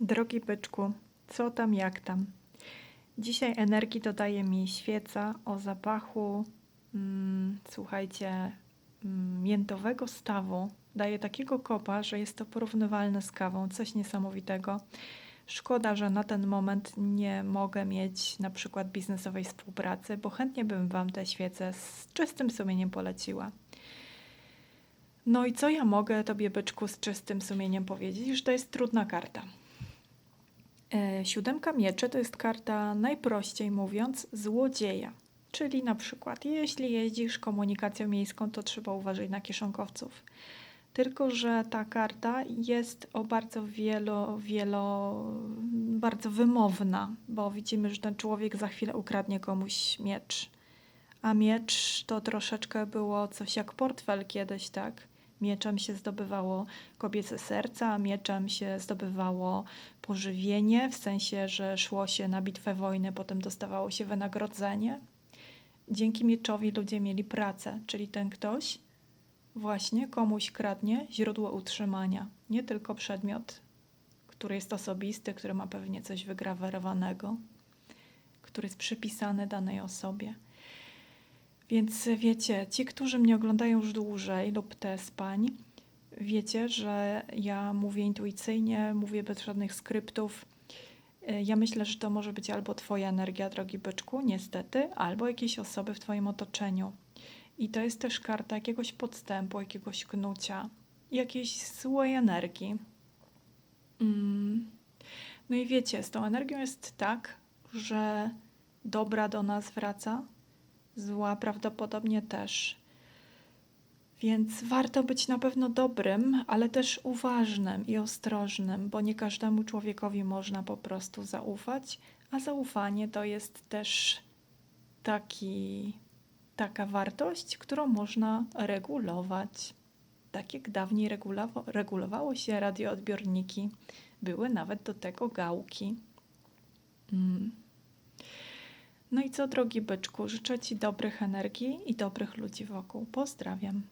Drogi byczku, co tam, jak tam? Dzisiaj energii dodaje mi świeca o zapachu, mm, słuchajcie, mm, miętowego stawu. Daje takiego kopa, że jest to porównywalne z kawą, coś niesamowitego. Szkoda, że na ten moment nie mogę mieć na przykład biznesowej współpracy, bo chętnie bym Wam te świece z czystym sumieniem poleciła. No i co ja mogę Tobie, byczku, z czystym sumieniem powiedzieć, że to jest trudna karta. E, Siódemka mieczy to jest karta, najprościej mówiąc, złodzieja. Czyli na przykład, jeśli jeździsz komunikacją miejską, to trzeba uważać na kieszonkowców. Tylko, że ta karta jest o bardzo wielo, wielo, bardzo wymowna, bo widzimy, że ten człowiek za chwilę ukradnie komuś miecz. A miecz to troszeczkę było coś jak portfel kiedyś, tak? Mieczem się zdobywało kobiece serca, mieczem się zdobywało pożywienie, w sensie, że szło się na bitwę wojny, potem dostawało się wynagrodzenie. Dzięki mieczowi ludzie mieli pracę, czyli ten ktoś właśnie komuś kradnie źródło utrzymania, nie tylko przedmiot, który jest osobisty, który ma pewnie coś wygrawerowanego, który jest przypisany danej osobie. Więc wiecie, ci, którzy mnie oglądają już dłużej lub te z pań, wiecie, że ja mówię intuicyjnie, mówię bez żadnych skryptów. Y, Ja myślę, że to może być albo Twoja energia, drogi byczku, niestety, albo jakieś osoby w Twoim otoczeniu. I to jest też karta jakiegoś podstępu, jakiegoś knucia, jakiejś złej energii. Mm. No i wiecie, z tą energią jest tak, że dobra do nas wraca, zła prawdopodobnie też. Więc warto być na pewno dobrym, ale też uważnym i ostrożnym, bo nie każdemu człowiekowi można po prostu zaufać, a zaufanie to jest też taki, taka wartość, którą można regulować. Tak jak dawniej regulowa- regulowało się radioodbiorniki, były nawet do tego gałki. Mm. No i co, drogi byczku, życzę Ci dobrych energii i dobrych ludzi wokół. Pozdrawiam.